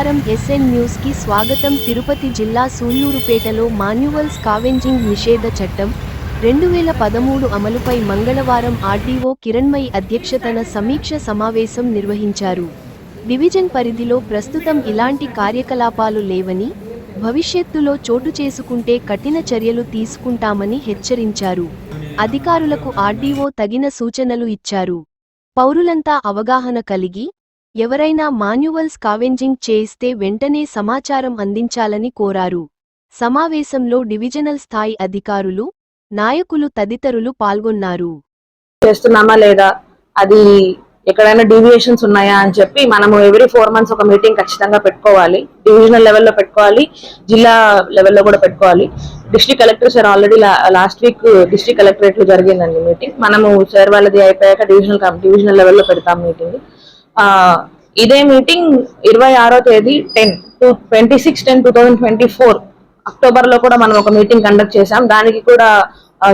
SN న్యూస్కి స్వాగతం. తిరుపతి జిల్లా సూళ్ళూరుపేటలో మాన్యువల్ స్కావెంజింగ్ నిషేధ చట్టం. రెండు వేల పదమూడు అమలుపై మంగళవారం ఆర్డీఓ కిరణ్మయి అధ్యక్షతన సమీక్ష సమావేశం నిర్వహించారు. డివిజన్ పరిధిలో ప్రస్తుతం ఇలాంటి కార్యకలాపాలు లేవని భవిష్యత్తులో చోటు చేసుకుంటే కఠిన చర్యలు తీసుకుంటామని హెచ్చరించారు. అధికారులకు ఆర్డీఓ తగిన సూచనలు ఇచ్చారు. పౌరులంతా అవగాహన కలిగి ఎవరైనా మాన్యువల్ స్కావెంజింగ్ చేయిస్తే వెంటనే సమాచారం అందించాలని కోరారు. సమావేశంలో డివిజనల్ స్థాయి అధికారులు నాయకులు తదితరులు పాల్గొన్నారు. చేస్తున్నామా లేదా? అది ఎక్కడైనా డీవియేషన్స్ ఉన్నాయా అని చెప్పి మనము ఎవ్రీ ఫోర్ మంత్స్ ఒక మీటింగ్ ఖచ్చితంగా పెట్టుకోవాలి. డివిజనల్ లెవెల్లో పెట్టుకోవాలి జిల్లా లెవెల్లో కూడా పెట్టుకోవాలి. District collector sir already last week district కలెక్టరేట్లో జరిగిందండి మీటింగ్. మనము సార్ వాళ్ళది అయిపోయాక డివిజనల్ డివిజనల్ లెవెల్లో పెడతాం మీటింగ్. ఇదే మీటింగ్ ఇరవై ఆరో తేదీ ten two twenty six ten two thousand twenty four అక్టోబర్లో కూడా మనం ఒక మీటింగ్ కండక్ట్ చేసాం దానికి కూడా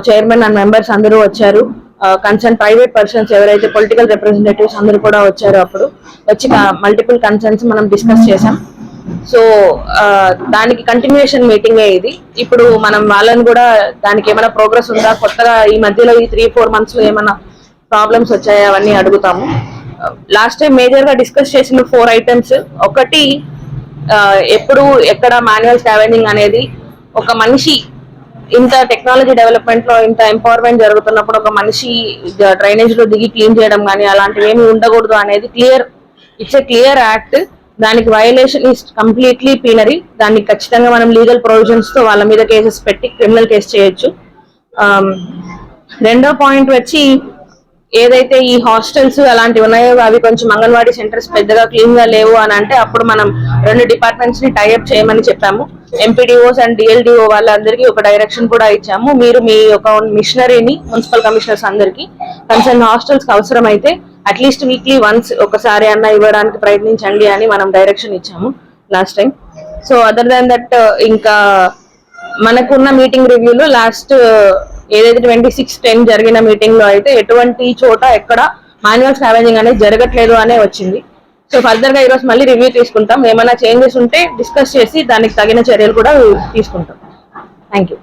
చైర్మన్ అండ్ మెంబర్స్ అందరూ వచ్చారు. కన్సర్న్ ప్రైవేట్ పర్సన్స్ ఎవరైతే పొలిటికల్ రిప్రజెంటేటివ్స్ అందరూ కూడా వచ్చారు అప్పుడు. వచ్చి మల్టిపుల్ కన్సర్న్స్ మనం డిస్కస్ చేశాం. సో దానికి కంటిన్యూషన్ మీటింగ్ ఇది. ఇప్పుడు మనం వాళ్ళని కూడా దానికి ఏమైనా ప్రోగ్రెస్ ఉందా? కొత్తగా ఈ మధ్యలో ఈ త్రీ ఫోర్ మంత్స్లో ఏమైనా ప్రాబ్లమ్స్ వచ్చాయా? అవన్నీ అడుగుతాము. లాస్ట్ టైం మేజర్గా డిస్కస్ చేసిన ఫోర్ ఐటమ్స్ ఒకటి ఎప్పుడు ఎక్కడ మాన్యువల్ స్కావెంజింగ్ అనేది ఒక మనిషి ఇంత టెక్నాలజీ డెవలప్మెంట్లో ఇంత ఎంపవర్మెంట్ జరుగుతున్నప్పుడు ఒక మనిషి డ్రైనేజ్లో దిగి క్లీన్ చేయడం కానీ అలాంటివి ఏమి ఉండకూడదు అనేది clear. It's a clear act దానికి వయలేషన్ ఈస్ కంప్లీట్లీ పీనరీ దాన్ని ఖచ్చితంగా మనం లీగల్ ప్రొవిజన్స్తో వాళ్ళ మీద కేసెస్ పెట్టి క్రిమినల్ కేసు చేయొచ్చు. రెండో పాయింట్ వచ్చి ఏదైతే ఈ హాస్టల్స్ అలాంటివి ఉన్నాయో అవి కొంచెం అంగన్వాడీ సెంటర్స్ పెద్దగా క్లీన్గా లేవు అని అంటే అప్పుడు మనం రెండు డిపార్ట్మెంట్స్ని టైఅప్ చేయమని చెప్పాము. ఎంపీడీఓస్ అండ్ డిఎల్డిఓ వాళ్ళందరికీ ఒక డైరెక్షన్ కూడా ఇచ్చాము. మీరు మీ ఒక మిషనరీని మున్సిపల్ కమిషనర్స్ అందరికీ కన్సర్న్ హాస్టల్స్కి అవసరమైతే అట్లీస్ట్ వీక్లీ వన్స్ ఒకసారి అన్న ఇవ్వడానికి ప్రయత్నించండి అని మనం డైరెక్షన్ ఇచ్చాము last time so other than that ఇంకా మనకున్న మీటింగ్ రివ్యూలో లాస్ట్ ఏదైతే ట్వంటీ సిక్స్ టెన్ జరిగిన మీటింగ్లో అయితే ఎటువంటి చోట ఎక్కడ మాన్యువల్ స్కావెంజింగ్ అనేది జరగట్లేదు అనే వచ్చింది. సో ఫర్దర్గా ఈరోజు మళ్ళీ రివ్యూ తీసుకుంటాం. ఏమైనా చేంజెస్ ఉంటే డిస్కస్ చేసి దానికి తగిన చర్యలు కూడా తీసుకుంటాం. Thank you.